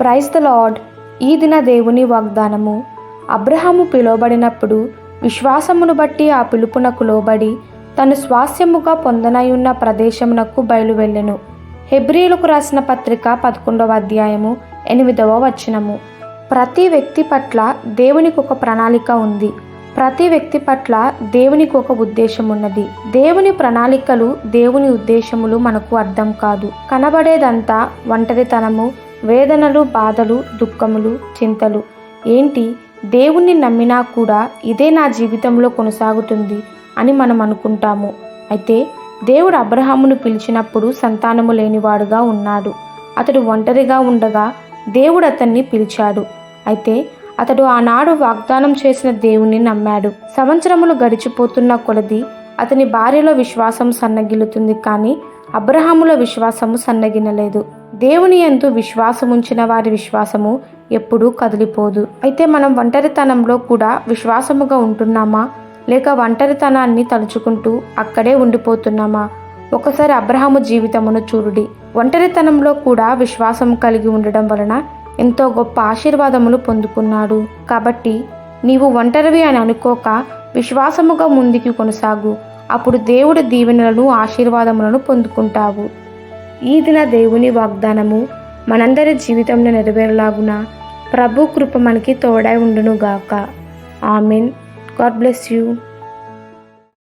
Praise the lord ఈ దిన దేవుని వాగ్దానము. అబ్రహాము పిలువబడినప్పుడు విశ్వాసమును బట్టి ఆ పిలుపునకు లోబడి తను స్వాస్యముగా పొందనయున్న ప్రదేశమునకు బయలువెళ్ళెను. హెబ్రియులకు రాసిన పత్రిక పదకొండవ అధ్యాయము ఎనిమిదవ వచనము. ప్రతి వ్యక్తి పట్ల దేవునికి ఒక ప్రణాళిక ఉంది. ప్రతి వ్యక్తి పట్ల దేవునికి ఒక ఉద్దేశం ఉన్నది దేవుని ప్రణాళికలు దేవుని ఉద్దేశములు మనకు అర్థం కాదు. కనబడేదంతా ఒంటరితనము వేదనలు బాధలు దుఃఖములు చింతలు. ఏంటి? దేవుణ్ణి నమ్మినా కూడా ఇదే నా జీవితంలో కొనసాగుతుంది అని మనం అనుకుంటాము. అయితే దేవుడు అబ్రహామును పిలిచినప్పుడు సంతానము లేనివాడుగా ఉన్నాడు. అతడు ఒంటరిగా ఉండగా దేవుడు అతన్ని పిలిచాడు. అయితే అతడు ఆనాడు వాగ్దానం చేసిన దేవుణ్ణి నమ్మాడు. సంవత్సరములు గడిచిపోతున్న కొలది అతని భార్యలో విశ్వాసం సన్నగిల్లుతుంది కానీ అబ్రహాముల విశ్వాసము సన్నగినలేదు. దేవుని ఎందు విశ్వాసముంచిన వారి విశ్వాసము ఎప్పుడూ కదిలిపోదు. అయితే మనం ఒంటరితనంలో కూడా విశ్వాసముగా ఉంటున్నామా? లేక ఒంటరితనాన్ని తలుచుకుంటూ అక్కడే ఉండిపోతున్నామా? ఒకసారి అబ్రహాము జీవితమును చూడుడి. ఒంటరితనంలో కూడా విశ్వాసం కలిగి ఉండడం వలన ఎంతో గొప్ప ఆశీర్వాదములు పొందుకున్నాడు. కాబట్టి నీవు ఒంటరివి అని అనుకోక విశ్వాసముగా ముందుకు కొనసాగు. అప్పుడు దేవుడి దీవెనలను ఆశీర్వాదములను పొందుకుంటావు. ఈ దిన దేవుని వాగ్దానము మనందరి జీవితంలో నెరవేరలాగున ప్రభు కృప మనకి తోడై ఉండునుగాక. ఆమెన్. God bless you.